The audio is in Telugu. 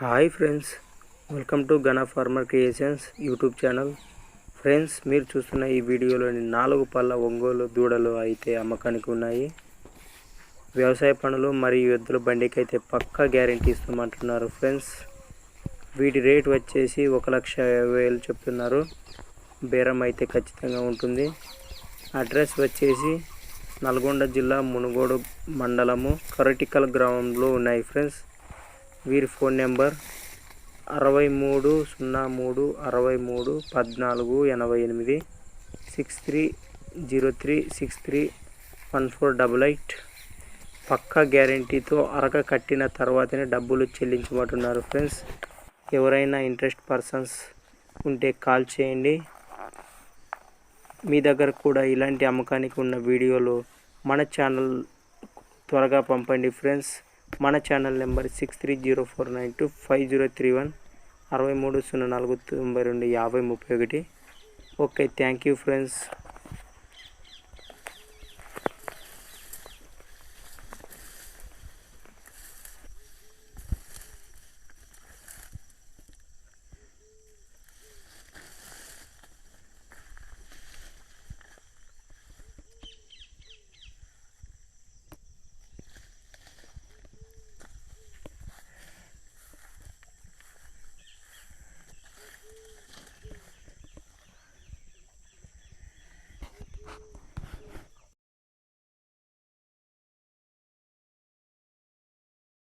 Hi friends welcome to Gana farmer creations YouTube channel. Friends మీరు చూస్తున్న ఈ వీడియోలోని నాలుగు పళ్ళ ఒంగోలు దూడలు అయితే అమ్మకానికి ఉన్నాయి. వ్యవసాయ పనులు మరియు ఎద్దుల బండికి అయితే పక్కా గ్యారంటీ ఇస్తామంటున్నారు ఫ్రెండ్స్. వీటి రేట్ వచ్చేసి ఒక లక్ష యాభై వేలు చెప్తున్నారు. బేరం అయితే ఖచ్చితంగా ఉంటుంది. అడ్రస్ వచ్చేసి నల్గొండ జిల్లా మునుగోడు మండలము కరటికల్ గ్రామంలో ఉన్నాయి ఫ్రెండ్స్. వీరి ఫోన్ నెంబర్ అరవై మూడు సున్నా మూడు అరవై మూడు పద్నాలుగు ఎనభై ఎనిమిది six three zero three six three one four double eight. పక్కా గ్యారంటీతో అరక కట్టిన తర్వాతనే డబ్బులు చెల్లించమంటున్నారు ఫ్రెండ్స్. ఎవరైనా ఇంట్రెస్ట్ పర్సన్స్ ఉంటే కాల్ చేయండి. మీ దగ్గర కూడా ఇలాంటి అమ్మకానికి ఉన్న వీడియోలు మన ఛానల్ త్వరగా పంపండి ఫ్రెండ్స్. మన channel number six three zero four nine two five zero three one అరవై మూడు సున్నా నాలుగు తొంభై రెండు యాభై ముప్పై ఒకటి. Okay thank you friends